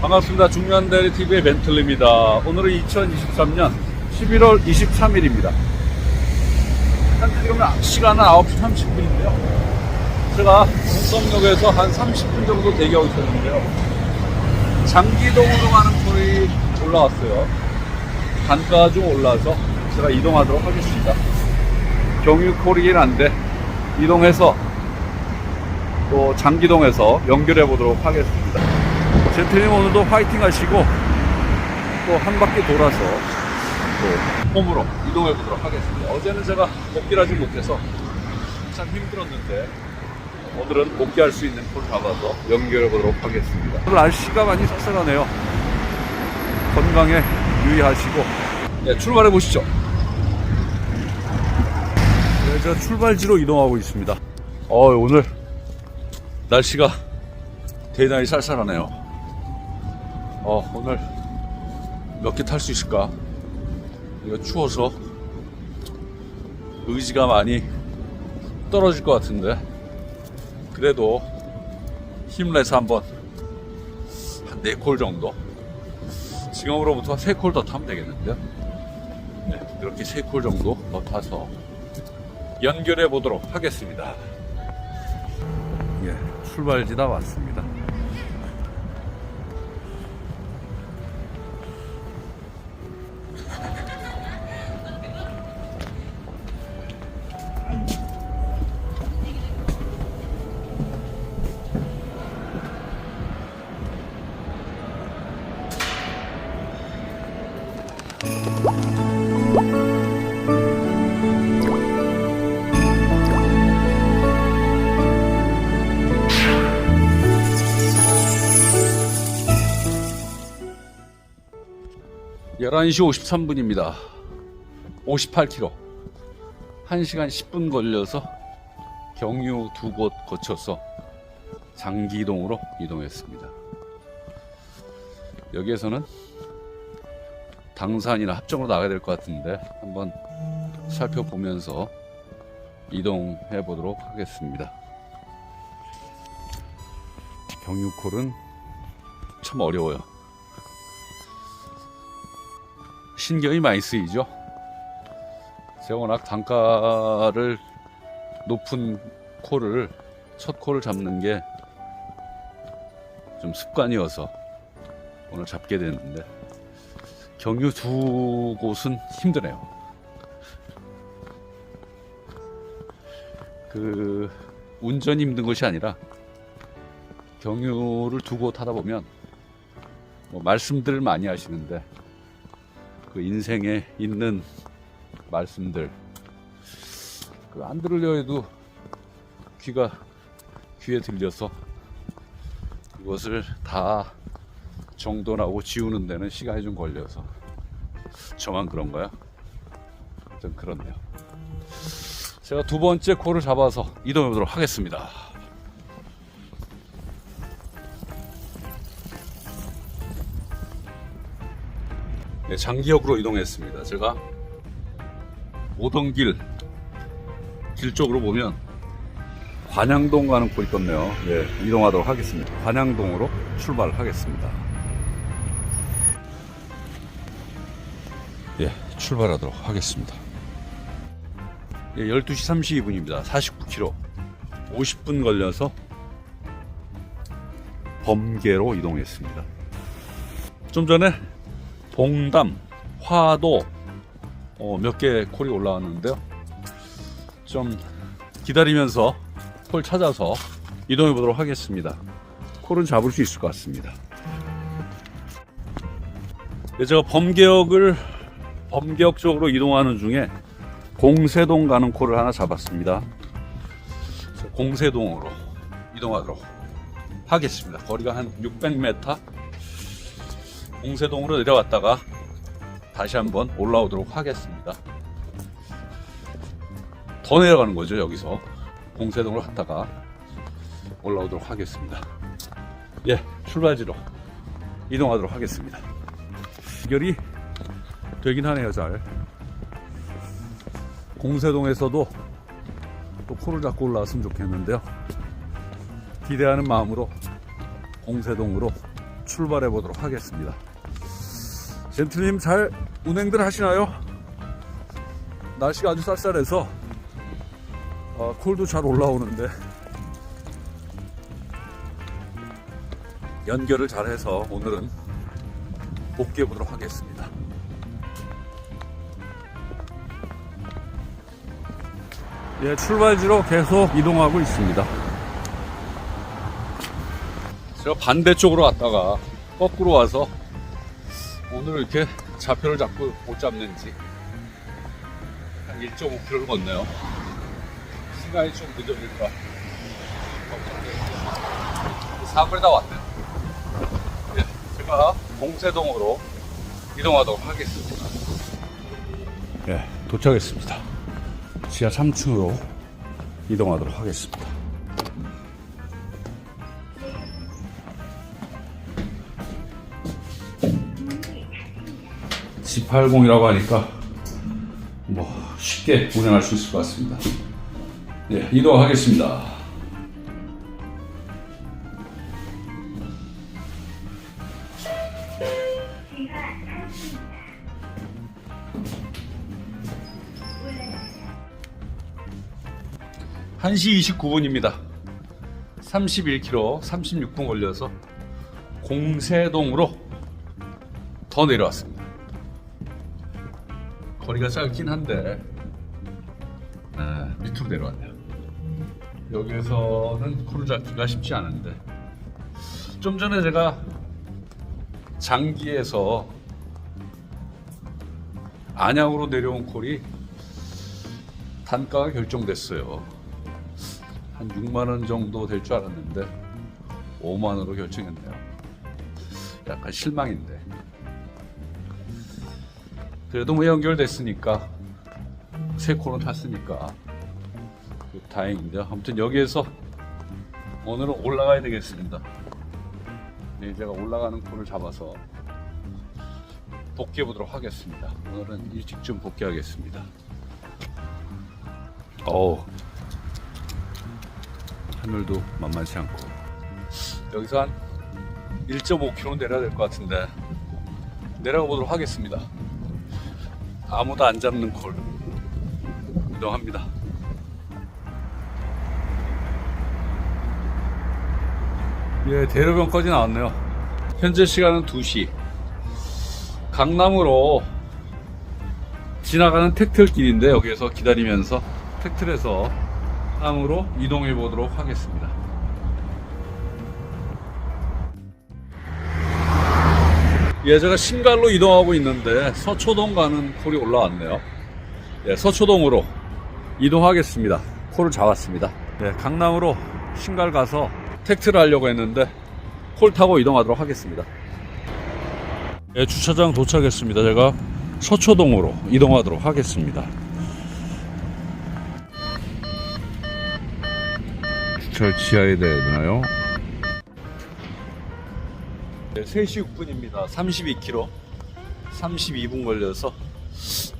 반갑습니다. 중요한 대리 TV의 벤틀리입니다. 오늘은 2023년 11월 23일입니다. 현재 지금 시간은 9시 30분인데요. 제가 공성역에서 한 30분 정도 대기하고 있었는데요. 장기동으로 가는 콜이 올라왔어요. 단가가 좀 올라서 제가 이동하도록 하겠습니다. 경유콜이긴 한데 이동해서 또 장기동에서 연결해 보도록 하겠습니다. 젠틀님 오늘도 화이팅 하시고 또 한 바퀴 돌아서 또 홈으로 이동해 보도록 하겠습니다. 어제는 제가 복귀하지 못해서 참 힘들었는데 오늘은 복귀할 수 있는 콜 잡아서 연결해 보도록 하겠습니다. 오늘 날씨가 많이 쌀쌀하네요. 건강에 유의하시고 네, 출발해 보시죠. 네, 제가 출발지로 이동하고 있습니다. 어, 오늘 날씨가 대단히 쌀쌀하네요. 어, 오늘 몇 개 탈 수 있을까? 이거 추워서 의지가 많이 떨어질 것 같은데. 그래도 힘내서 한번 한네콜 정도. 지금으로부터 세콜더 타면 되겠는데요? 네, 이렇게 세콜 정도 더 타서 연결해 보도록 하겠습니다. 예, 출발지다 왔습니다 열한 시 53분입니다 58km 1시간 10분 걸려서 경유 두 곳 거쳐서 장기동으로 이동했습니다. 여기에서는 당산이나 합정으로 나가야 될 것 같은데 한번 살펴보면서 이동해 보도록 하겠습니다. 경유콜은 참 어려워요. 신경이 많이 쓰이죠. 제가 워낙 단가를 높은 콜을 첫 콜을 잡는 게 좀 습관이어서 오늘 잡게 됐는데 경유 두 곳은 힘드네요. 그 운전이 힘든 것이 아니라 경유를 두 곳 하다 보면 뭐 말씀들을 많이 하시는데 그 인생에 있는 말씀들 그 안 들으려 해도 귀가 귀에 들려서 그것을 다 정돈하고 지우는 데는 시간이 좀 걸려서 저만 그런가요? 좀 그렇네요. 제가 두 번째 코를 잡아서 이동해 보도록 하겠습니다. 장기역으로 이동했습니다. 제가 오던 길, 길 쪽으로 보면 관양동 가는 꼴이 떴네요. 네, 이동하도록 하겠습니다. 관양동으로 출발하겠습니다. 예, 출발하도록 하겠습니다. 예, 12시 32분입니다. 49km. 50분 걸려서 범계로 이동했습니다. 좀 전에 봉담, 화도 어, 몇개 콜이 올라왔는데요. 좀 기다리면서 콜 찾아서 이동해 보도록 하겠습니다. 콜은 잡을 수 있을 것 같습니다. 네, 제가 범계역을 범계역 쪽으로 이동하는 중에 공세동 가는 콜을 하나 잡았습니다. 공세동으로 이동하도록 하겠습니다. 거리가 한 600m 공세동으로 내려갔다가 다시 한번 올라오도록 하겠습니다. 더 내려가는 거죠, 여기서. 공세동으로 갔다가 올라오도록 하겠습니다. 예, 출발지로 이동하도록 하겠습니다. 연결이 되긴 하네요, 잘. 공세동에서도 또 코를 잡고 올라왔으면 좋겠는데요. 기대하는 마음으로 공세동으로 출발해 보도록 하겠습니다. 젠틀님 잘 운행들 하시나요? 날씨가 아주 쌀쌀해서 어, 콜도 잘 올라오는데 연결을 잘해서 오늘은 복귀해 보도록 하겠습니다. 예, 출발지로 계속 이동하고 있습니다. 제가 반대쪽으로 왔다가 거꾸로 와서 오늘 이렇게 좌표를 잡고 못 잡는지 한 1.5km를 걷네요. 시간이 좀 늦어질까 걱정돼요. 사거리 다 왔네. 예, 제가 공세동으로 이동하도록 하겠습니다. 예, 도착했습니다. 지하 3층으로 이동하도록 하겠습니다. G80이라고 하니까 뭐 쉽게 운행할 수 있을 것 같습니다. 예, 이동하겠습니다. 한시 29분입니다. 31km, 36분 걸려서 공세동으로 더 내려왔습니다. 거리가 짧긴 한데 네, 밑으로 내려왔네요. 여기에서는 코를 잡기가 쉽지 않은데 좀 전에 제가 장기에서 안양으로 내려온 콜이 단가가 결정됐어요. 한 6만 원 정도 될 줄 알았는데 5만 원으로 결정했네요. 약간 실망인데. 그래도 뭐 연결됐으니까 새 코는 탔으니까 다행인데요. 아무튼 여기에서 오늘은 올라가야 되겠습니다. 네, 제가 올라가는 코를 잡아서 복귀해 보도록 하겠습니다. 오늘은 일찍 좀 복귀하겠습니다. 어우 하늘도 만만치 않고 여기서 한 1.5km 내려야 될 것 같은데 내려가 보도록 하겠습니다. 아무도 안 잡는 콜 이동합니다. 예, 대로변까지 나왔네요. 현재 시간은 2시. 강남으로 지나가는 택틀길인데 여기에서 기다리면서 택틀에서 항으로 이동해 보도록 하겠습니다. 예, 제가 신갈로 이동하고 있는데 서초동 가는 콜이 올라왔네요. 예, 서초동으로 이동하겠습니다. 콜을 잡았습니다. 예, 강남으로 신갈 가서 택트를 하려고 했는데 콜 타고 이동하도록 하겠습니다. 예, 주차장 도착했습니다. 제가 서초동으로 이동하도록 하겠습니다. 주차를 지하에 대야 되나요? 네, 3시 6분입니다. 32km. 32분 걸려서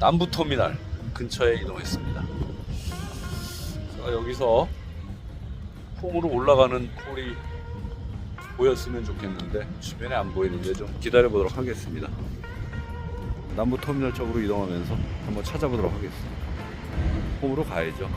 남부터미널 근처에 이동했습니다. 제가 여기서 폼으로 올라가는 콜이 보였으면 좋겠는데 주변에 안 보이는데 좀 기다려 보도록 하겠습니다. 남부터미널 쪽으로 이동하면서 한번 찾아보도록 하겠습니다. 폼으로 가야죠.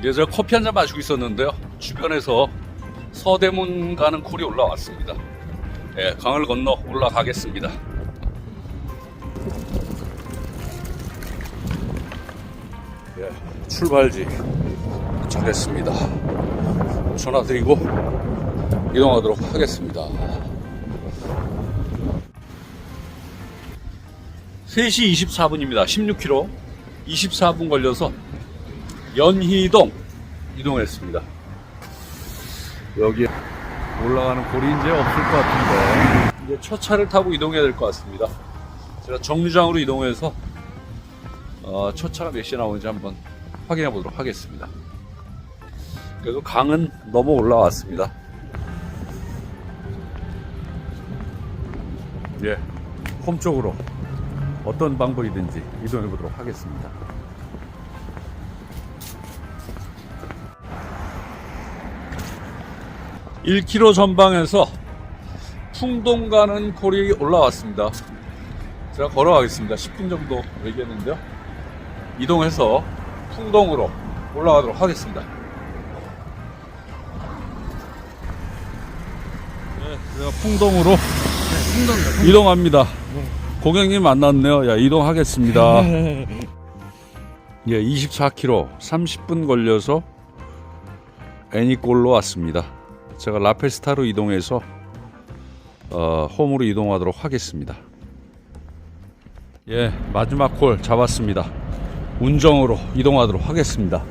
이제 제가 커피 한 잔 마시고 있었는데요. 주변에서 서대문 가는 콜이 올라왔습니다. 예, 강을 건너 올라가겠습니다. 예, 출발지 도착했습니다. 전화 드리고 이동하도록 하겠습니다. 3시 24분입니다. 16km 24분 걸려서 연희동 이동했습니다. 여기 올라가는 골이 이제 없을 것 같은데 이제 첫 차를 타고 이동해야 될 것 같습니다. 제가 정류장으로 이동해서 어, 첫 차가 몇 시에 나오는지 한번 확인해 보도록 하겠습니다. 그래도 강은 넘어 올라왔습니다. 예, 홈 쪽으로 어떤 방법이든지 이동해 보도록 하겠습니다. (1km) 전방에서 풍동 가는 콜이 올라왔습니다. 제가 걸어가겠습니다. 10분 정도 얘기했는데요. 이동해서 풍동으로 올라가도록 하겠습니다. 네, 제가 풍동으로 이동합니다. 고객님 만났네요. 야, 이동하겠습니다. 예, 24km 30분 걸려서 애니골로 왔습니다. 제가 라페스타로 이동해서 어, 홈으로 이동하도록 하겠습니다. 예, 마지막 콜 잡았습니다. 운정으로 이동하도록 하겠습니다.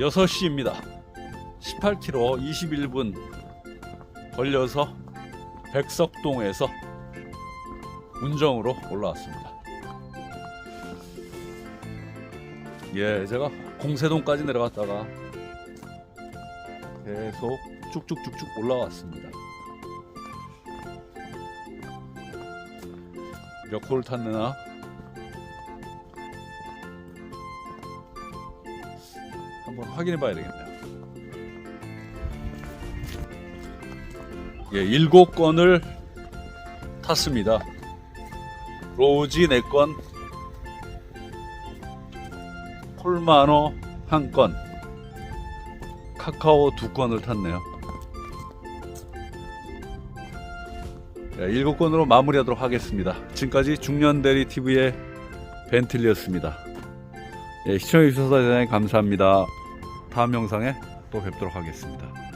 여섯 시입니다 18km 21분 걸려서 백석동에서 운정으로 올라왔습니다. 예, 제가 공세동까지 내려갔다가 계속 쭉쭉쭉쭉 올라왔습니다. 몇 콜을 탔느나 확인해 봐야 되겠네요. 예, 일곱 건을 탔습니다. 로지 4건, 콜마노 1건, 카카오 2건을 탔네요. 예, 7건으로 마무리하도록 하겠습니다. 지금까지 중년대리 TV의 벤틀리였습니다. 예, 시청해주셔서 대단히 감사합니다. 다음 영상에 또 뵙도록 하겠습니다.